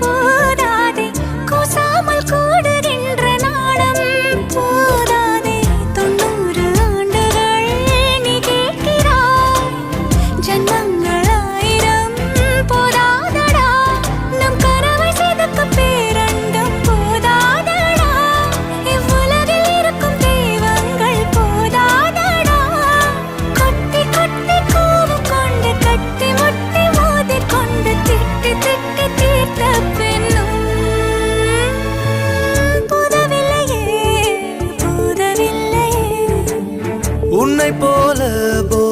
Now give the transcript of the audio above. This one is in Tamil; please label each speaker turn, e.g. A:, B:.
A: போ
B: உன்னை போல போ